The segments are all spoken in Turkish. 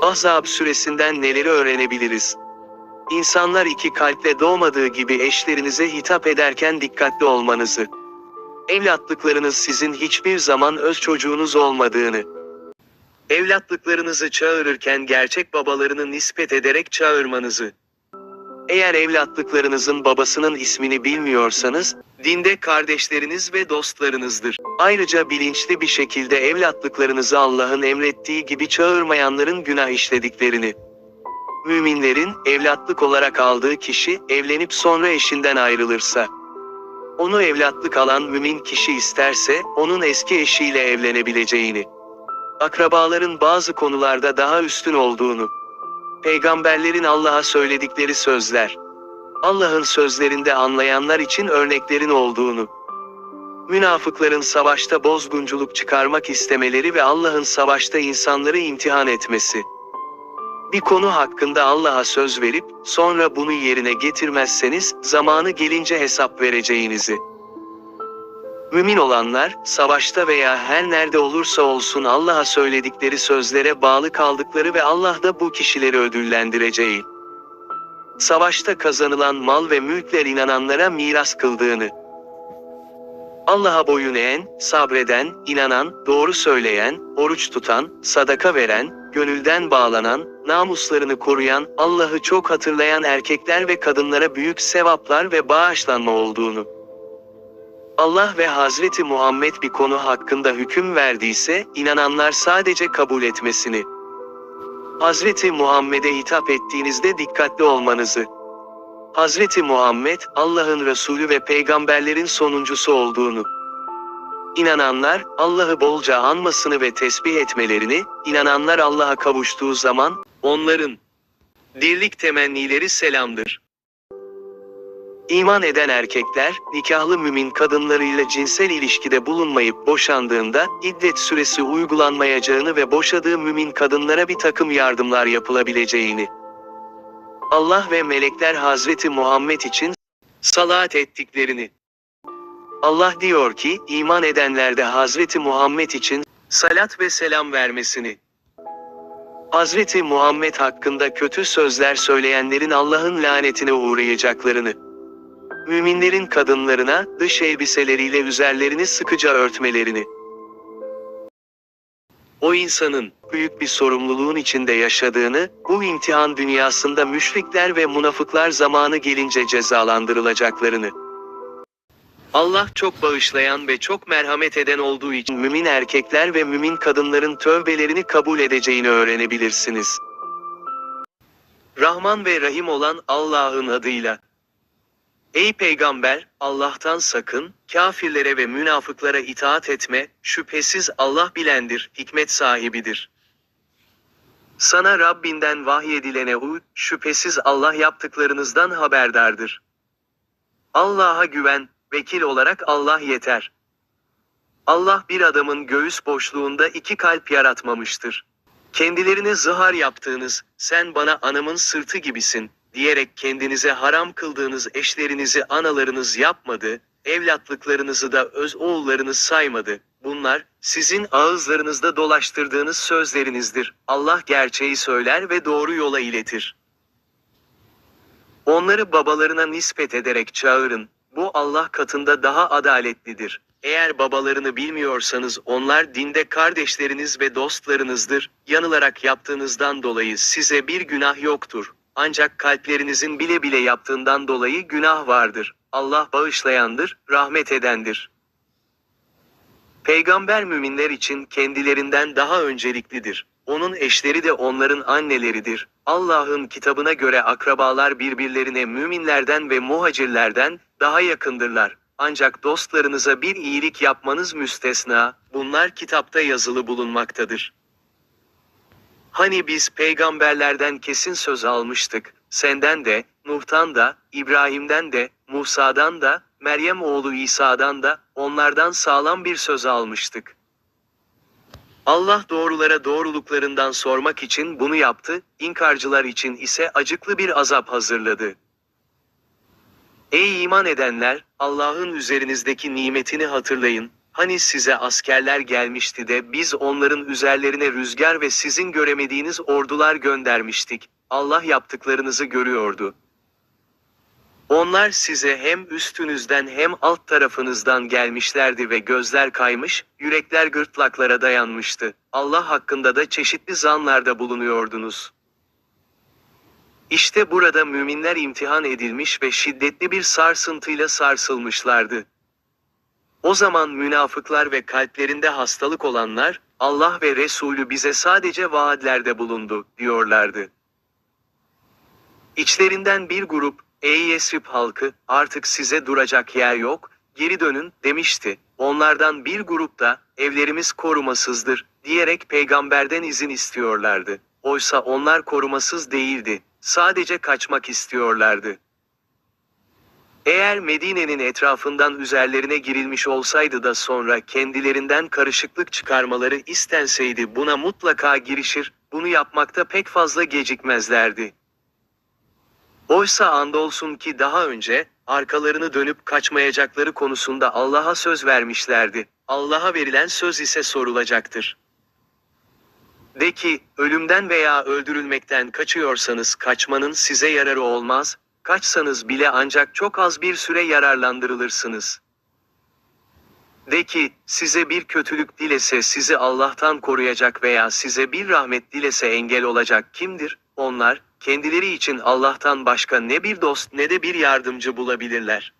Ahzab suresinden neleri öğrenebiliriz? İnsanlar iki kalple doğmadığı gibi eşlerinize hitap ederken dikkatli olmanızı. Evlatlıklarınız sizin hiçbir zaman öz çocuğunuz olmadığını. Evlatlıklarınızı çağırırken gerçek babalarını nispet ederek çağırmanızı. Eğer evlatlıklarınızın babasının ismini bilmiyorsanız, dinde kardeşleriniz ve dostlarınızdır. Ayrıca bilinçli bir şekilde evlatlıklarınızı Allah'ın emrettiği gibi çağırmayanların günah işlediklerini. Müminlerin, evlatlık olarak aldığı kişi, evlenip sonra eşinden ayrılırsa, onu evlatlık alan mümin kişi isterse, onun eski eşiyle evlenebileceğini, akrabaların bazı konularda daha üstün olduğunu, peygamberlerin Allah'a söyledikleri sözler, Allah'ın sözlerinde anlayanlar için örneklerin olduğunu, münafıkların savaşta bozgunculuk çıkarmak istemeleri ve Allah'ın savaşta insanları imtihan etmesi, bir konu hakkında Allah'a söz verip, sonra bunu yerine getirmezseniz, zamanı gelince hesap vereceğinizi. Mümin olanlar, savaşta veya her nerede olursa olsun Allah'a söyledikleri sözlere bağlı kaldıkları ve Allah da bu kişileri ödüllendireceği. Savaşta kazanılan mal ve mülkler inananlara miras kıldığını. Allah'a boyun eğen, sabreden, inanan, doğru söyleyen, oruç tutan, sadaka veren, gönülden bağlanan, namuslarını koruyan, Allah'ı çok hatırlayan erkekler ve kadınlara büyük sevaplar ve bağışlanma olduğunu. Allah ve Hazreti Muhammed bir konu hakkında hüküm verdiyse, inananlar sadece kabul etmesini. Hazreti Muhammed'e hitap ettiğinizde dikkatli olmanızı. Hazreti Muhammed, Allah'ın Resulü ve peygamberlerin sonuncusu olduğunu. İnananlar, Allah'ı bolca anmasını ve tesbih etmelerini, inananlar Allah'a kavuştuğu zaman, onların dirlik temennileri selamdır. İman eden erkekler, nikahlı mümin kadınlarıyla cinsel ilişkide bulunmayıp boşandığında, iddet süresi uygulanmayacağını ve boşadığı mümin kadınlara bir takım yardımlar yapılabileceğini. Allah ve melekler Hazreti Muhammed için salat ettiklerini. Allah diyor ki, iman edenlerde Hazreti Muhammed için salat ve selam vermesini. Hazreti Muhammed hakkında kötü sözler söyleyenlerin Allah'ın lanetine uğrayacaklarını. Müminlerin kadınlarına, dış elbiseleriyle üzerlerini sıkıca örtmelerini. O insanın, büyük bir sorumluluğun içinde yaşadığını, bu imtihan dünyasında müşrikler ve münafıklar zamanı gelince cezalandırılacaklarını. Allah çok bağışlayan ve çok merhamet eden olduğu için mümin erkekler ve mümin kadınların tövbelerini kabul edeceğini öğrenebilirsiniz. Rahman ve Rahim olan Allah'ın adıyla. Ey peygamber, Allah'tan sakın, kafirlere ve münafıklara itaat etme, şüphesiz Allah bilendir, hikmet sahibidir. Sana Rabbinden vahyedilene uy, şüphesiz Allah yaptıklarınızdan haberdardır. Allah'a güven, vekil olarak Allah yeter. Allah bir adamın göğüs boşluğunda iki kalp yaratmamıştır. Kendilerine zihar yaptığınız, sen bana anamın sırtı gibisin, diyerek kendinize haram kıldığınız eşlerinizi analarınız yapmadı, evlatlıklarınızı da öz oğullarınız saymadı. Bunlar, sizin ağızlarınızda dolaştırdığınız sözlerinizdir. Allah gerçeği söyler ve doğru yola iletir. Onları babalarına nispet ederek çağırın. Bu Allah katında daha adaletlidir. Eğer babalarını bilmiyorsanız onlar dinde kardeşleriniz ve dostlarınızdır. Yanılarak yaptığınızdan dolayı size bir günah yoktur. Ancak kalplerinizin bile bile yaptığından dolayı günah vardır. Allah bağışlayandır, rahmet edendir. Peygamber müminler için kendilerinden daha önceliklidir. Onun eşleri de onların anneleridir. Allah'ın kitabına göre akrabalar birbirlerine müminlerden ve muhacirlerden daha yakındırlar. Ancak dostlarınıza bir iyilik yapmanız müstesna, bunlar kitapta yazılı bulunmaktadır. Hani biz peygamberlerden kesin söz almıştık, senden de, Nuh'tan da, İbrahim'den de, Musa'dan da, Meryem oğlu İsa'dan da, onlardan sağlam bir söz almıştık. Allah doğrulara doğruluklarından sormak için bunu yaptı, inkarcılar için ise acıklı bir azap hazırladı. Ey iman edenler, Allah'ın üzerinizdeki nimetini hatırlayın, Hani size askerler gelmişti de biz onların üzerlerine rüzgar ve sizin göremediğiniz ordular göndermiştik. Allah yaptıklarınızı görüyordu. Onlar size hem üstünüzden hem alt tarafınızdan gelmişlerdi ve gözler kaymış, yürekler gırtlaklara dayanmıştı. Allah hakkında da çeşitli zanlarda bulunuyordunuz. İşte burada müminler imtihan edilmiş ve şiddetli bir sarsıntıyla sarsılmışlardı. O zaman münafıklar ve kalplerinde hastalık olanlar, Allah ve Resulü bize sadece vaadlerde bulundu, diyorlardı. İçlerinden bir grup, ey Yesrib halkı, artık size duracak yer yok, geri dönün, demişti. Onlardan bir grup da, evlerimiz korumasızdır, diyerek peygamberden izin istiyorlardı. Oysa onlar korumasız değildi, sadece kaçmak istiyorlardı. Eğer Medine'nin etrafından üzerlerine girilmiş olsaydı da sonra kendilerinden karışıklık çıkarmaları istenseydi buna mutlaka girişir, bunu yapmakta pek fazla gecikmezlerdi. Oysa andolsun ki daha önce, arkalarını dönüp kaçmayacakları konusunda Allah'a söz vermişlerdi. Allah'a verilen söz ise sorulacaktır. De ki, ölümden veya öldürülmekten kaçıyorsanız kaçmanın size yararı olmaz, kaçsanız bile ancak çok az bir süre yararlandırılırsınız. De ki, size bir kötülük dilese sizi Allah'tan koruyacak veya size bir rahmet dilese engel olacak kimdir? Onlar, kendileri için Allah'tan başka ne bir dost ne de bir yardımcı bulabilirler.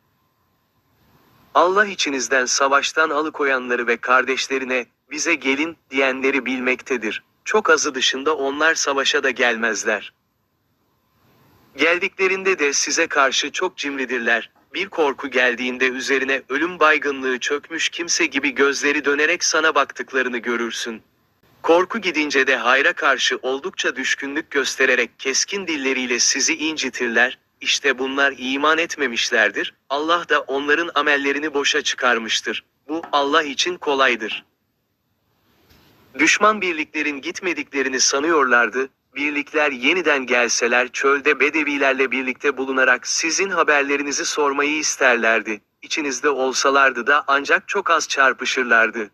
Allah içinizden savaştan alıkoyanları ve kardeşlerine, bize gelin, diyenleri bilmektedir. Çok azı dışında onlar savaşa da gelmezler. Geldiklerinde de size karşı çok cimridirler. Bir korku geldiğinde üzerine ölüm baygınlığı çökmüş kimse gibi gözleri dönerek sana baktıklarını görürsün. Korku gidince de hayra karşı oldukça düşkünlük göstererek keskin dilleriyle sizi incitirler. İşte bunlar iman etmemişlerdir. Allah da onların amellerini boşa çıkarmıştır. Bu Allah için kolaydır. Düşman birliklerin gitmediklerini sanıyorlardı. Birlikler yeniden gelseler çölde bedevilerle birlikte bulunarak sizin haberlerinizi sormayı isterlerdi. İçinizde olsalardı da ancak çok az çarpışırlardı.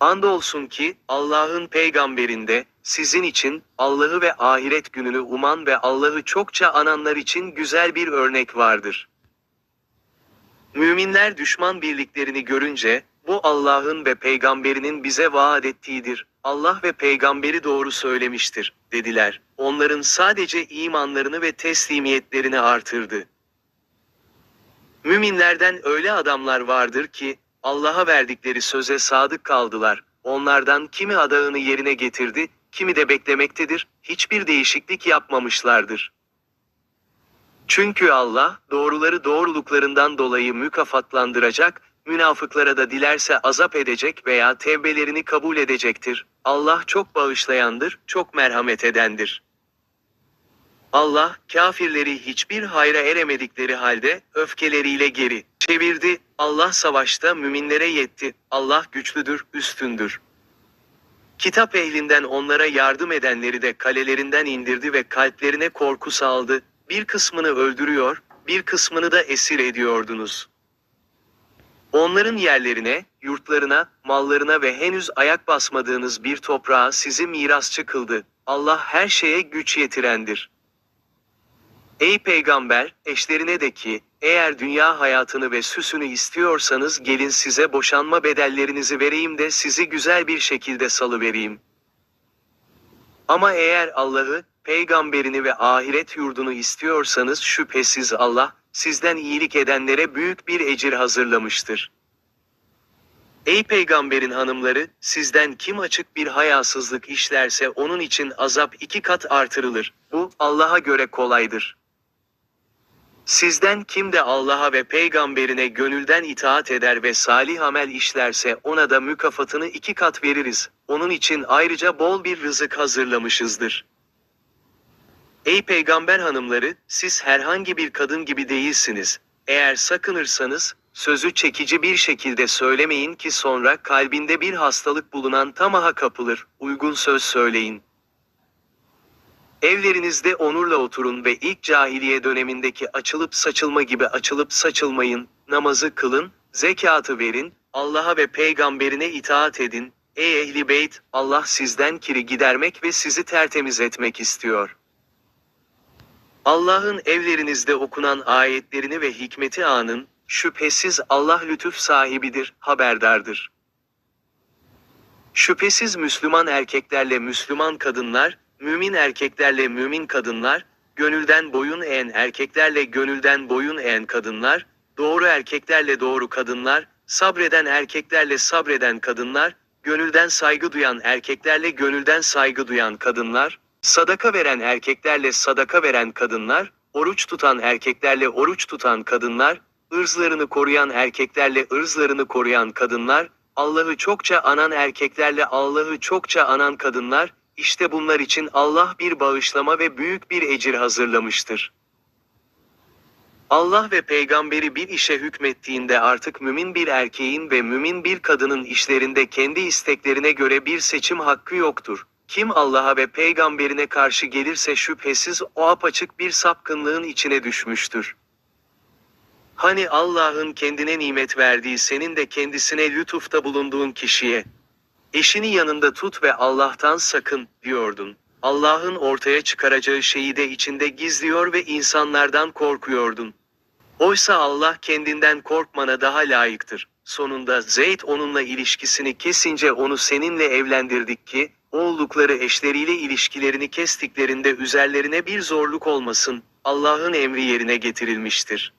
Andolsun ki Allah'ın peygamberinde sizin için Allah'ı ve ahiret gününü uman ve Allah'ı çokça ananlar için güzel bir örnek vardır. Müminler düşman birliklerini görünce bu Allah'ın ve peygamberinin bize vaat ettiğidir. Allah ve peygamberi doğru söylemiştir, dediler. Onların sadece imanlarını ve teslimiyetlerini artırdı. Müminlerden öyle adamlar vardır ki, Allah'a verdikleri söze sadık kaldılar. Onlardan kimi adağını yerine getirdi, kimi de beklemektedir, hiçbir değişiklik yapmamışlardır. Çünkü Allah, doğruları doğruluklarından dolayı mükafatlandıracak, münafıklara da dilerse azap edecek veya tevbelerini kabul edecektir. Allah çok bağışlayandır, çok merhamet edendir. Allah, kafirleri hiçbir hayra eremedikleri halde, öfkeleriyle geri çevirdi. Allah savaşta müminlere yetti. Allah güçlüdür, üstündür. Kitap ehlinden onlara yardım edenleri de kalelerinden indirdi ve kalplerine korku saldı. Bir kısmını öldürüyor, bir kısmını da esir ediyordunuz. Onların yerlerine, yurtlarına, mallarına ve henüz ayak basmadığınız bir toprağa sizi mirasçı kıldı. Allah her şeye güç yetirendir. Ey peygamber, eşlerine de ki, eğer dünya hayatını ve süsünü istiyorsanız gelin size boşanma bedellerinizi vereyim de sizi güzel bir şekilde salıvereyim. Ama eğer Allah'ı, peygamberini ve ahiret yurdunu istiyorsanız şüphesiz Allah, sizden iyilik edenlere büyük bir ecir hazırlamıştır. Ey peygamberin hanımları, sizden kim açık bir hayasızlık işlerse onun için azap iki kat artırılır. Bu, Allah'a göre kolaydır. Sizden kim de Allah'a ve peygamberine gönülden itaat eder ve salih amel işlerse ona da mükafatını iki kat veririz. Onun için ayrıca bol bir rızık hazırlamışızdır. Ey peygamber hanımları, siz herhangi bir kadın gibi değilsiniz. Eğer sakınırsanız, sözü çekici bir şekilde söylemeyin ki sonra kalbinde bir hastalık bulunan tamaha kapılır, uygun söz söyleyin. Evlerinizde onurla oturun ve ilk cahiliye dönemindeki açılıp saçılma gibi açılıp saçılmayın, namazı kılın, zekatı verin, Allah'a ve peygamberine itaat edin. Ey ehli beyt, Allah sizden kiri gidermek ve sizi tertemiz etmek istiyor. Allah'ın evlerinizde okunan ayetlerini ve hikmeti anın, şüphesiz Allah lütuf sahibidir, haberdardır. Şüphesiz Müslüman erkeklerle Müslüman kadınlar, mümin erkeklerle mümin kadınlar, gönülden boyun eğen erkeklerle gönülden boyun eğen kadınlar, doğru erkeklerle doğru kadınlar, sabreden erkeklerle sabreden kadınlar, gönülden saygı duyan erkeklerle gönülden saygı duyan kadınlar, sadaka veren erkeklerle sadaka veren kadınlar, oruç tutan erkeklerle oruç tutan kadınlar, ırzlarını koruyan erkeklerle ırzlarını koruyan kadınlar, Allah'ı çokça anan erkeklerle Allah'ı çokça anan kadınlar, işte bunlar için Allah bir bağışlama ve büyük bir ecir hazırlamıştır. Allah ve peygamberi bir işe hükmettiğinde artık mümin bir erkeğin ve mümin bir kadının işlerinde kendi isteklerine göre bir seçim hakkı yoktur. Kim Allah'a ve peygamberine karşı gelirse şüphesiz o apaçık bir sapkınlığın içine düşmüştür. Hani Allah'ın kendine nimet verdiği senin de kendisine lütufta bulunduğun kişiye. Eşini yanında tut ve Allah'tan sakın, diyordun. Allah'ın ortaya çıkaracağı şeyi de içinde gizliyor ve insanlardan korkuyordun. Oysa Allah kendinden korkmana daha layıktır. Sonunda Zeyd onunla ilişkisini kesince onu seninle evlendirdik ki, oğullukları eşleriyle ilişkilerini kestiklerinde üzerlerine bir zorluk olmasın, Allah'ın emri yerine getirilmiştir.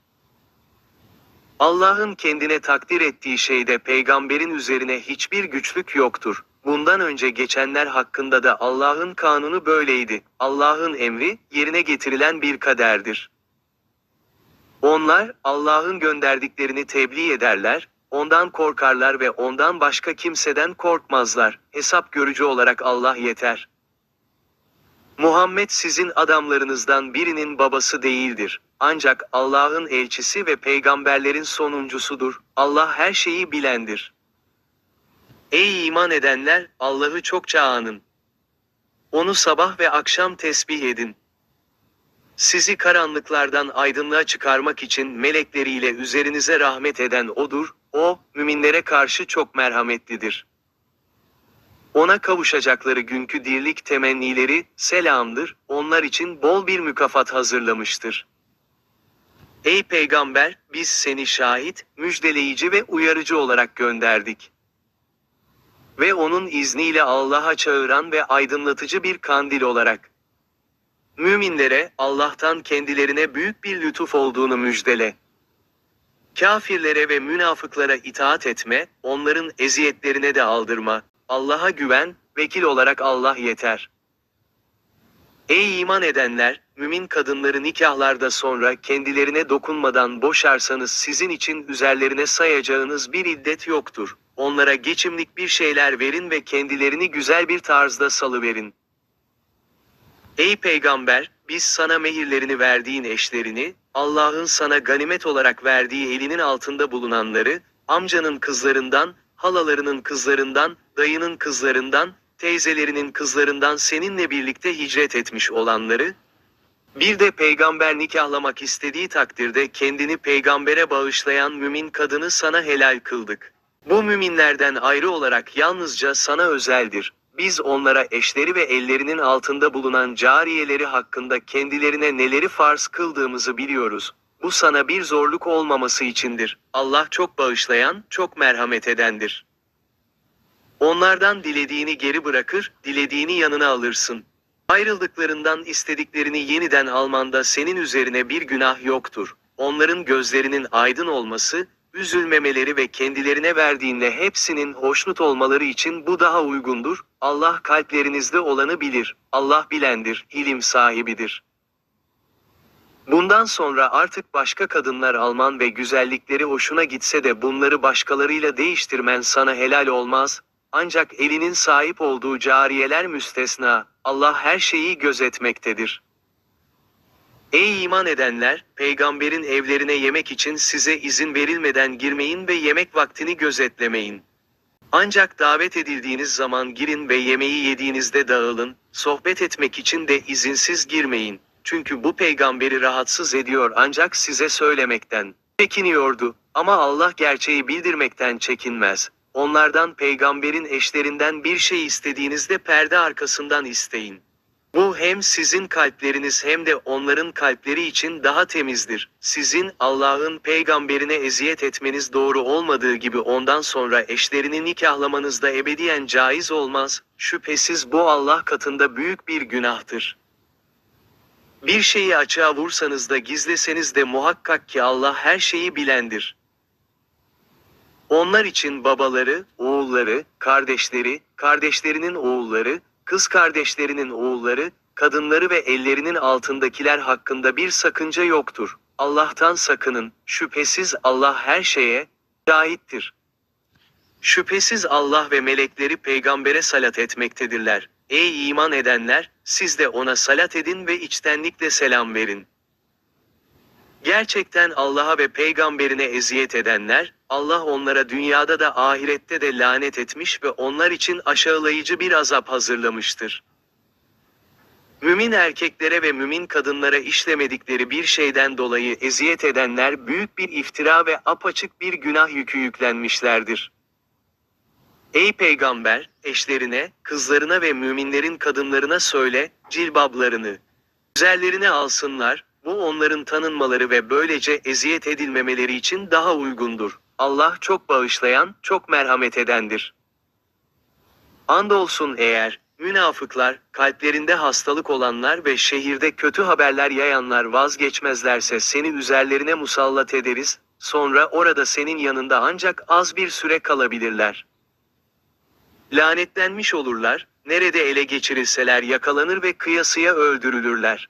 Allah'ın kendine takdir ettiği şeyde peygamberin üzerine hiçbir güçlük yoktur. Bundan önce geçenler hakkında da Allah'ın kanunu böyleydi. Allah'ın emri, yerine getirilen bir kaderdir. Onlar, Allah'ın gönderdiklerini tebliğ ederler, ondan korkarlar ve ondan başka kimseden korkmazlar. Hesap görücü olarak Allah yeter. Muhammed sizin adamlarınızdan birinin babası değildir. Ancak Allah'ın elçisi ve peygamberlerin sonuncusudur. Allah her şeyi bilendir. Ey iman edenler, Allah'ı çokça anın. Onu sabah ve akşam tesbih edin. Sizi karanlıklardan aydınlığa çıkarmak için melekleriyle üzerinize rahmet eden O'dur, O, müminlere karşı çok merhametlidir. Ona kavuşacakları günkü dirlik temennileri, selamdır, onlar için bol bir mükafat hazırlamıştır. Ey peygamber, biz seni şahit, müjdeleyici ve uyarıcı olarak gönderdik. Ve onun izniyle Allah'a çağıran ve aydınlatıcı bir kandil olarak. Müminlere, Allah'tan kendilerine büyük bir lütuf olduğunu müjdele. Kafirlere ve münafıklara itaat etme, onların eziyetlerine de aldırma. Allah'a güven, vekil olarak Allah yeter. Ey iman edenler, mümin kadınları nikahlarda sonra kendilerine dokunmadan boşarsanız sizin için üzerlerine sayacağınız bir iddet yoktur. Onlara geçimlik bir şeyler verin ve kendilerini güzel bir tarzda salıverin. Ey peygamber, biz sana mehirlerini verdiğin eşlerini, Allah'ın sana ganimet olarak verdiği elinin altında bulunanları, amcanın kızlarından, halalarının kızlarından, dayının kızlarından, teyzelerinin kızlarından seninle birlikte hicret etmiş olanları, bir de peygamber nikahlamak istediği takdirde kendini peygambere bağışlayan mümin kadını sana helal kıldık. Bu müminlerden ayrı olarak yalnızca sana özeldir. Biz onlara eşleri ve ellerinin altında bulunan cariyeleri hakkında kendilerine neleri farz kıldığımızı biliyoruz. Bu sana bir zorluk olmaması içindir. Allah çok bağışlayan, çok merhamet edendir. Onlardan dilediğini geri bırakır, dilediğini yanına alırsın. Ayrıldıklarından istediklerini yeniden almanda senin üzerine bir günah yoktur. Onların gözlerinin aydın olması, üzülmemeleri ve kendilerine verdiğinle hepsinin hoşnut olmaları için bu daha uygundur. Allah kalplerinizde olanı bilir. Allah bilendir, ilim sahibidir. Bundan sonra artık başka kadınlar alman ve güzellikleri hoşuna gitse de bunları başkalarıyla değiştirmen sana helal olmaz. Ancak elinin sahip olduğu cariyeler müstesna. Allah her şeyi gözetmektedir. Ey iman edenler, peygamberin evlerine yemek için size izin verilmeden girmeyin ve yemek vaktini gözetlemeyin. Ancak davet edildiğiniz zaman girin ve yemeği yediğinizde dağılın, sohbet etmek için de izinsiz girmeyin. Çünkü bu peygamberi rahatsız ediyor ancak size söylemekten çekiniyordu. Ama Allah gerçeği bildirmekten çekinmez. Onlardan peygamberin eşlerinden bir şey istediğinizde perde arkasından isteyin. Bu hem sizin kalpleriniz hem de onların kalpleri için daha temizdir. Sizin Allah'ın peygamberine eziyet etmeniz doğru olmadığı gibi ondan sonra eşlerini nikahlamanız da ebediyen caiz olmaz. Şüphesiz bu Allah katında büyük bir günahtır. Bir şeyi açığa vursanız da gizleseniz de muhakkak ki Allah her şeyi bilendir. Onlar için babaları, oğulları, kardeşleri, kardeşlerinin oğulları, kız kardeşlerinin oğulları, kadınları ve ellerinin altındakiler hakkında bir sakınca yoktur. Allah'tan sakının, şüphesiz Allah her şeye şahittir. Şüphesiz Allah ve melekleri peygambere salat etmektedirler. Ey iman edenler, siz de ona salat edin ve içtenlikle selam verin. Gerçekten Allah'a ve peygamberine eziyet edenler, Allah onlara dünyada da ahirette de lanet etmiş ve onlar için aşağılayıcı bir azap hazırlamıştır. Mümin erkeklere ve mümin kadınlara işlemedikleri bir şeyden dolayı eziyet edenler büyük bir iftira ve apaçık bir günah yükü yüklenmişlerdir. Ey peygamber, eşlerine, kızlarına ve müminlerin kadınlarına söyle, cilbablarını üzerlerine alsınlar, bu onların tanınmaları ve böylece eziyet edilmemeleri için daha uygundur. Allah çok bağışlayan, çok merhamet edendir. Andolsun eğer, münafıklar, kalplerinde hastalık olanlar ve şehirde kötü haberler yayanlar vazgeçmezlerse seni üzerlerine musallat ederiz, sonra orada senin yanında ancak az bir süre kalabilirler. Lanetlenmiş olurlar, nerede ele geçirilseler yakalanır ve kıyasıya öldürülürler.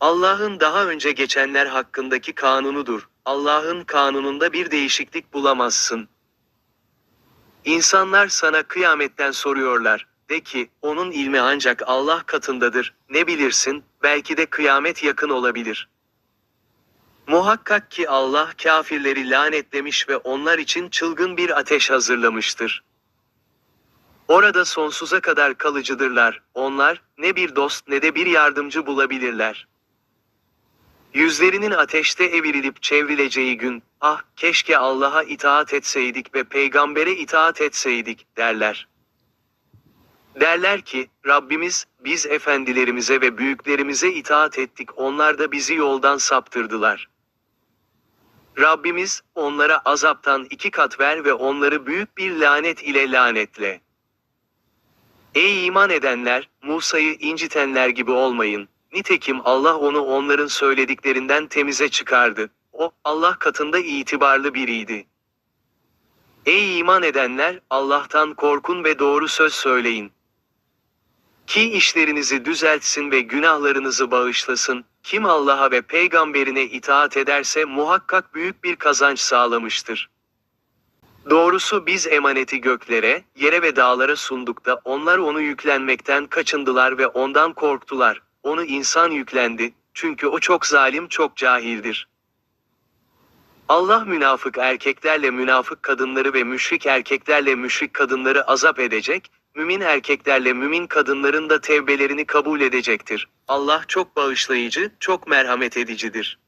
Allah'ın daha önce geçenler hakkındaki kanunudur. Allah'ın kanununda bir değişiklik bulamazsın. İnsanlar sana kıyametten soruyorlar. De ki, onun ilmi ancak Allah katındadır. Ne bilirsin, belki de kıyamet yakın olabilir. Muhakkak ki Allah kafirleri lanetlemiş ve onlar için çılgın bir ateş hazırlamıştır. Orada sonsuza kadar kalıcıdırlar. Onlar, ne bir dost ne de bir yardımcı bulabilirler. Yüzlerinin ateşte evirilip çevrileceği gün, ah keşke Allah'a itaat etseydik ve peygambere itaat etseydik, derler. Derler ki, Rabbimiz, biz efendilerimize ve büyüklerimize itaat ettik onlar da bizi yoldan saptırdılar. Rabbimiz, onlara azaptan iki kat ver ve onları büyük bir lanet ile lanetle. Ey iman edenler, Musa'yı incitenler gibi olmayın. Nitekim Allah onu onların söylediklerinden temize çıkardı. O, Allah katında itibarlı biriydi. Ey iman edenler, Allah'tan korkun ve doğru söz söyleyin. Ki işlerinizi düzeltsin ve günahlarınızı bağışlasın. Kim Allah'a ve peygamberine itaat ederse muhakkak büyük bir kazanç sağlamıştır. Doğrusu biz emaneti göklere, yere ve dağlara sunduk da onlar onu yüklenmekten kaçındılar ve ondan korktular. Onu insan yüklendi, çünkü o çok zalim çok cahildir. Allah münafık erkeklerle münafık kadınları ve müşrik erkeklerle müşrik kadınları azap edecek, mümin erkeklerle mümin kadınların da tevbelerini kabul edecektir. Allah çok bağışlayıcı, çok merhamet edicidir.